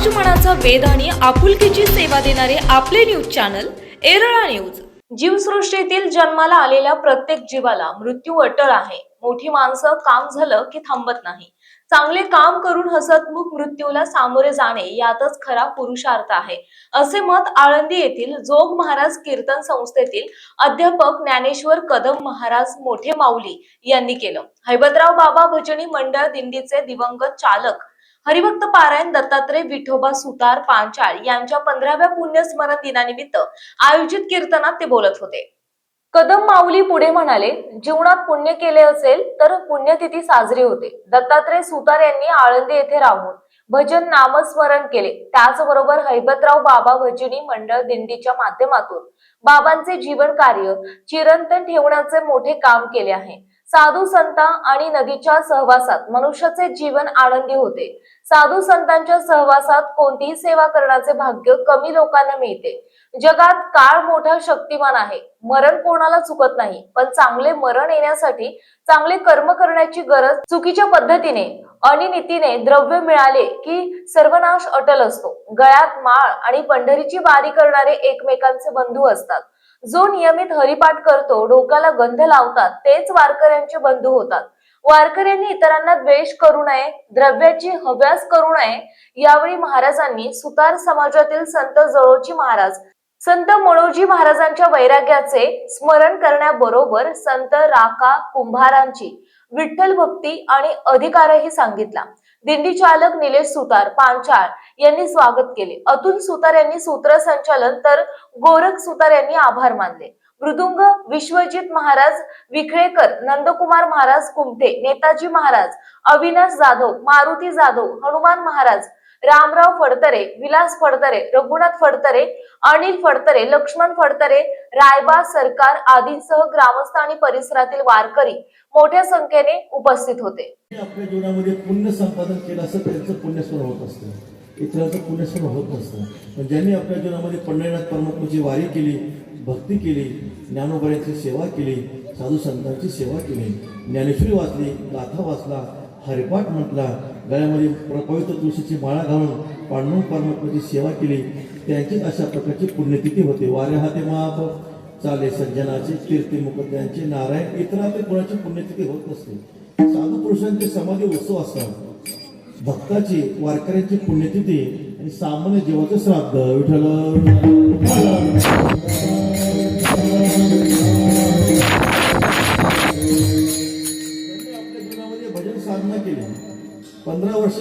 समाज मनाचा आणि आपुलकीची सेवा देणारे आपले न्यूज चॅनल एरळा न्यूज. जीवसृष्टीतील जन्माला आलेल्या प्रत्येक जीवाला मृत्यू अटळ आहे. मोठी माणसं काम झालं की थांबत नाही. चांगले काम करून हसतमुख मृत्यूला सामोरे जाणे यातच खरा पुरुषार्थ आहे. असे मत आळंदी येथील जोग महाराज कीर्तन संस्थेतील अध्यापक ज्ञानेश्वर कदम महाराज मोठे माऊली यांनी केलं. हैबतराव बाबा भजनी मंडळ दिंडीचे दिवंगत चालक हरिभक्त पारायण दत्तात्रय विठोबा सुतार पांचाळ यांच्या पंधराव्या पुण्यस्मरण दिनानिमित्त आयोजित कीर्तनात ते बोलत होते. कदम माऊली पुढे म्हणाले जीवनात पुण्य केले असेल तर पुण्यतिथी साजरी होते. दत्तात्रय सुतार यांनी आळंदी येथे राहून भजन नामस्मरण केले. त्याचबरोबर हैबतराव बाबा भजनी मंडळ दिंडीच्या माध्यमातून बाबांचे जीवन कार्य चिरंतन ठेवण्याचे मोठे काम केले आहे. साधू संता आणि नदीच्या सहवासात मनुष्याचे जीवन आनंदी होते. साधू संतांच्या सहवासात कोणतीही सेवा करण्याचे भाग्य कमी लोकांना मिळते. जगात काळ मोठा शक्तिमान आहे. मरण कोणाला चुकत नाही. पण चांगले मरण येण्यासाठी चांगले कर्म करण्याची गरज चुकीच्या पद्धतीने अनिनीतीने द्रव्य मिळाले की सर्वनाश अटल असतो. गळ्यात माळ आणि पंढरीची वारी करणारे एकमेकांचे बंधू असतात. जो नियमित हरिपाठ करतो डोक्याला गंध लावतात तेच वारकऱ्यांचे बंधू होतात. वारकऱ्यांनी इतरांना द्वेष करू नये द्रव्याची हव्यास करू नये यावेळी महाराजांनी सुतार समाजातील संत जळोजी महाराज संत मनोजी महाराजांच्या वैराग्याचे स्मरण करण्याबरोबर संत राका कुंभारांची विठ्ठल भक्ती आणि अधिकारही सांगितला. दिंडी चालक निलेश सुतार पांचाळ यांनी स्वागत केले. अतुल सुतार यांनी सूत्रसंचालन तर गोरख सुतार यांनी आभार मानले. मृदुंग विश्वजित महाराज विखळेकर नंदकुमार महाराज कुमठे नेताजी महाराज अविनाश जाधव मारुती जाधव हनुमान महाराज रामराव फडतरे विलास फडतरे रघुनाथ फडतरे अनिल फडतरे लक्ष्मण फडतरे रायबा सरकार आदींसह ग्रामस्थ आणि परिसरातील वारकरी मोठ्या संख्येने उपस्थित होते. आपल्या जीवनामध्ये पुण्य संपादन केलं असं त्यांचं पुण्यस्मरण होत असतं. इतरांचं पुण्यस्मरण होत नसतं. पण ज्यांनी आपल्या जीवनामध्ये पंढरीनाथ परमात्माची वारी केली भक्ती केली ज्ञानोबऱ्यांची सेवा केली साधू संतांची सेवा केली ज्ञानेश्वरी वाचली गाथा वाचला हरिपाठ म्हटला. गळ्यामध्ये पवित्र तुळशीची माळा घालून पांडुरंग परमात्म्याची सेवा केली. त्यांचीच अशा प्रकारची पुण्यतिथी होते. वारे हाते माप. चाले सज्जनाचे कीर्ती त्यांचे. नारायण इतरांचे कोणाची पुण्यतिथी होत नसते. साधू पुरुषांचे समाधी उत्सव असतात. भक्ताची वारकऱ्यांची पुण्यतिथी आणि सामान्य जीवाचं श्राद्ध. विठ्ठल.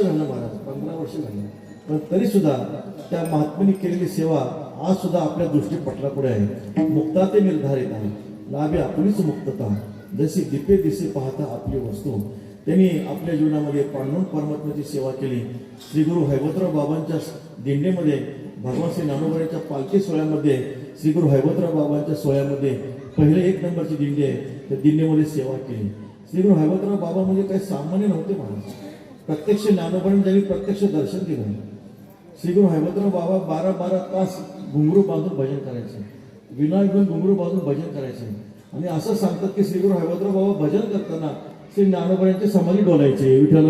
झालं महाराज पंधरा वर्ष झालं. पण तरीसुद्धा त्या महात्म्याने केलेली सेवा आज सुद्धा आपल्या दृष्टी पटलापुढे आहे. मुक्ता ते निर्धारित आहे. लाभे आपलीच मुक्तता. जशी दिपे दिसे पाहता आपली वस्तू. त्यांनी आपल्या जीवनामध्ये पांडुरंग परमात्म्याची सेवा केली. श्री गुरु हैबतराव बाबांच्या दिंडीमध्ये भगवान श्री नानोबऱ्याच्या पालखी सोहळ्यामध्ये श्री गुरु हैबतराव बाबांच्या सोहळ्यामध्ये पहिले एक नंबरची दिंडी आहे. त्या दिंडीमध्ये सेवा केली. श्री गुरु हैबतराव बाबा म्हणजे काही सामान्य नव्हते माणूस प्रत्यक्ष ज्ञानोपर्यंत त्यांनी प्रत्यक्ष दर्शन दिलं श्रीगुरु हेमंतराव बाबा बारा बारा तास घुंगरू बांधून भजन करायचे. विना घेऊन घुंगरू बांधून भजन करायचे. आणि असं सांगतात की श्रीगुरु हेमंतराव बाबा भजन करताना श्री ज्ञानोबऱ्यांचे समाधी डोलायचे. विठ्ठल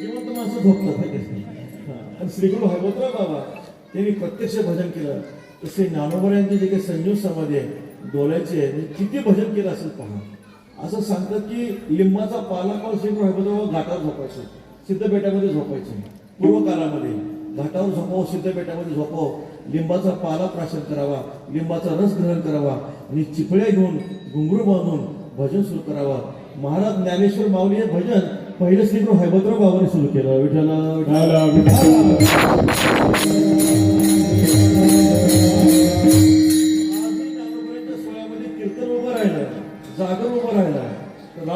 जिवंत माणसं झोपतात आणि श्रीगुरु बाबा त्यांनी प्रत्यक्ष भजन केलं. तर श्री ज्ञानोबऱ्यांचे जे काही संजीव समाधी आहे डोळ्याचे आहे, म्हणजे किती भजन केलं असेल पहा. असं सांगतात की लिंबाचा पाला पाऊस श्री गुरु घाटावर झोपायचे. सिद्धपेठामध्ये झोपायचे. पूर्व काळामध्ये घाटावर झोपावं सिद्धपेठामध्ये झोपावं. लिंबाचा पाला प्राशन करावा लिंबाचा रस ग्रहण करावा आणि चिपळ्या घेऊन घुंगरू बांधून भजन सुरू करावा. महाराज ज्ञानेश्वर माऊली हे भजन पहिलं श्री गुरु हैबतराव बाबांनी सुरू केलं. विठ्ठल.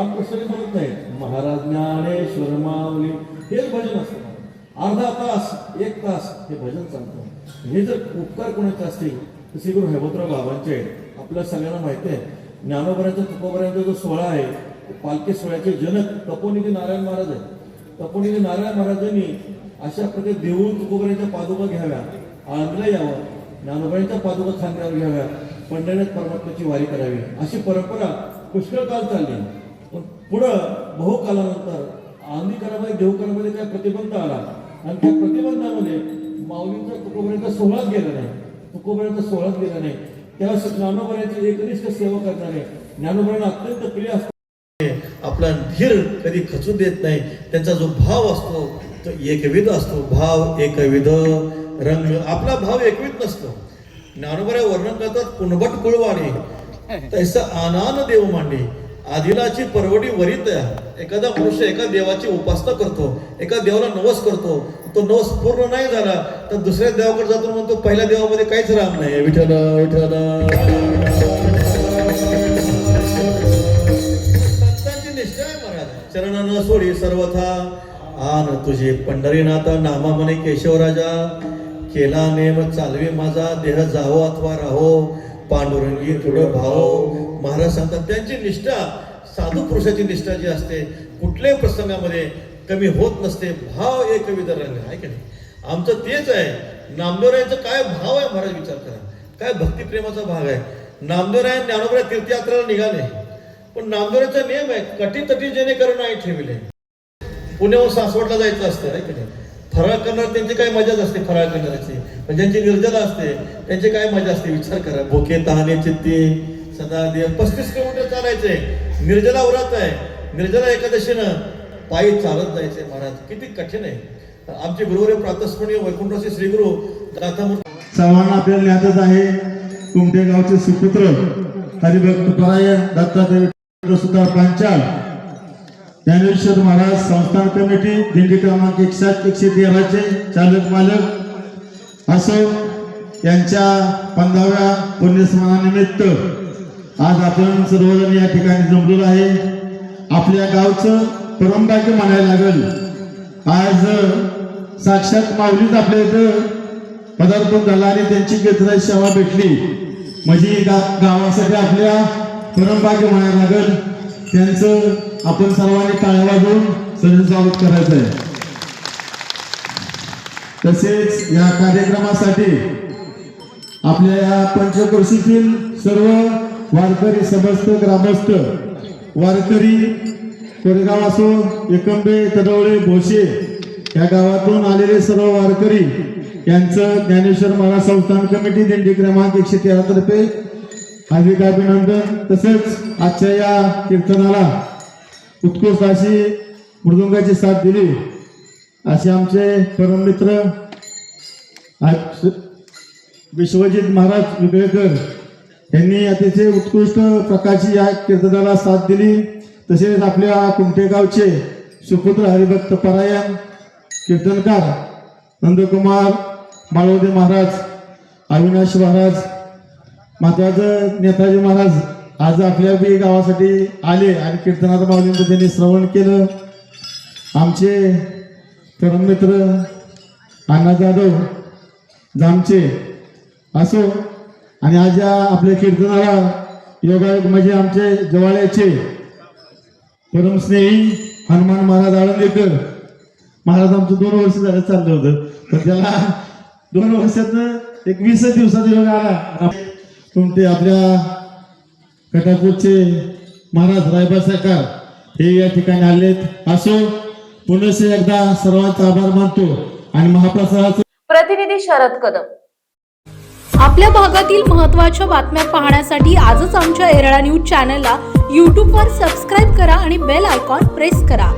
रामकृष्ण म्हणत नाही महाराज ज्ञानेश्वर माऊली. हेच भजन असतं अर्धा तास एक तास हे भजन चालतं. हे जर उपकार कोणाचे असतील तर श्री गुरु हैबतराव बाबांचे. आहेत आपल्या सगळ्यांना माहिती आहे ज्ञानोबऱ्यांचा तुकोबऱ्यांचा जो सोहळा आहे तो पालखी सोहळ्याचे जनक तपोनिधी नारायण महाराज आहेत. तपोनिधी नारायण महाराजांनी अशा प्रकारे देऊळ तुकोबऱ्यांच्या पादुका घ्याव्या आळंदला यावं ज्ञानोबऱ्यांच्या पादुका खांद्यावर घ्याव्या पंढरनाथ परमात्म्याची वारी करावी. अशी परंपरा पुष्कळ काल चालली पण पुढं बहु कालानंतर आंधीकरामध्ये देवकरामध्ये काय प्रतिबंध आला. आणि त्या प्रतिबंधामध्ये माऊलींचा तुकोबऱ्यांचा सोहळाच गेला नाही. तुकोबऱ्यांचा सोहळाच गेला नाही. त्यावेळेस ज्ञानोबऱ्याची एकनिष्ठ सेवा करणारे. ज्ञानोबऱ्यांना अत्यंत प्रिय असतो आपला धीर कधी खचू देत नाही. त्यांचा जो भाव असतो तो एकविध असतो. भाव एकविध. रंग आपला भाव एकविध नसतो. ज्ञानोबऱ्या वर्णन करतात कुणबट कुळवाणी. तैसा आनान देव मांडे. आदिलाची परवडी वरित एखादा मनुष्य एका देवाची उपासना करतो एका देवाला नवस करतो तो नवस पूर्ण नाही झाला तर दुसऱ्या देवाकडे जातो म्हणतो पहिल्या देवामध्ये काहीच राम नाही. विठ्ठल विठ्ठल. संतांची निष्ठा आहे महाराज. चरणानं सोडी सर्वथा. आन तुझे पंढरीनाथ नामा म्हणे केशवराजा. केला नेम चालवे माझा देह जावो अथवा राहो. पांडुरंगी पुढं भाव महाराज सांगतात त्यांची निष्ठा साधू पुरुषाची निष्ठा जी असते कुठल्याही प्रसंगामध्ये कमी होत नसते. भाव एकविध रंग आहे की नाही? आमचं तेच आहे. नामदेवरायांचं काय भाव आहे महाराज विचार करा. काय भक्तिप्रेमाचा भाग आहे. नामदेवराय ज्ञानोबराय तीर्थयात्रेला निघाले. पण नामदेवराचा नियम आहे कटी तटी जेणेकरून नाही ठेवले. पुण्याहून सासवडला जायचं असतं आहे की नाही? फराळ करणार त्यांची काय मजाच असते फराळ करणाऱ्याची पण ज्यांची निर्जला असते त्यांची काय मजा असते विचार करा. भोके तहाने चित्ती सदा देव पस्तीस किलोमीटर चालायचे निर्जला व्रत आहे. निर्जला एकादशीनं पायी चालत जायचे महाराज. किती कठीण आहे. आमचे गुरुवारी प्रातस्मरणीय वैकुंठवासी श्रीगुरु गाथामूर्ती सर्वांना आपल्याला ज्ञातच आहे. कुमटे गावचे सुपुत्र हरिभक्त परायण दत्तात्रय सुतार पांचाल. ज्ञानेश्वर महाराज संस्थान कमिटी दिंडी क्रमांक एकशे एकशे तेराचे चालक मालक असो यांच्या पंधराव्या पुण्यस्मरणानिमित्त आज आपण सर्वजण या ठिकाणी जमलेलो आहे. आपल्या गावचं परमभाग्य म्हणायला लागल. आज साक्षात माऊलीच आपल्या इथं पदार्पण झाला आणि त्यांची कीर्तनाची सेवा भेटली. म्हणजे गा गावासाठी आपल्या परमभाग्य म्हणायला लागल. त्यांचं आपण सर्वांनी टाळ्या वाजवून सजन स्वागत करायचं आहे तसेच या कार्यक्रमासाठी आपल्या या पंचकृषीतील सर्व वारकरी समस्त ग्रामस्थ वारकरी कोरेगाव असो एकंबे तडवळे भोसे या गावातून आलेले सर्व वारकरी यांचं ज्ञानेश्वर महाराज संस्थान कमिटी दिंडी क्रमांक एकशे तेरा तर्फे हार्दिक अभिनंदन तसेच आजच्या या कीर्तनाला उत्कृष्ट अशी मृदुंगाची साथ दिली. असे आमचे परममित्र आज विश्वजित महाराज विगळेकर यांनी अतिशय उत्कृष्ट प्रकारची या कीर्तनाला साथ दिली. तसेच आपल्या कुमटेगावचे सुपुत्र हरिभक्त परायण कीर्तनकार नंदकुमार माळवदे महाराज अविनाश महाराज महत्वाचं नेताजी महाराज आज आपल्या बी गावासाठी आले आणि कीर्तनाचं माऊलींचं त्यांनी श्रवण केलं. आमचे परममित्र अण्णा जाधव जामचे असो आणि आज या आपल्या कीर्तनाला योगायोग म्हणजे आमचे जवाळ्याचे परमस्नेही हनुमान महाराज आळंदीकर. महाराज आमचं दोन वर्ष झालं चाललं होतं तर त्याला दोन वर्षातनं एक वीस दिवसाचा योग आला. तुमचे आपल्या कटापूरचे महाराज रायबा सरकार हे या ठिकाणी आलेत. असो पुनश्च एकदा सर्वांचा आभार मानतो आणि महाप्रसादाचं प्रतिनिधी शरद कदम. आपल्या भागातील महत्त्वाच्या बातम्या पाहण्यासाठी आजच आमच्या एरळा न्यूज चॅनलला यूट्यूबवर सबस्क्राईब करा आणि बेल आयकॉन प्रेस करा.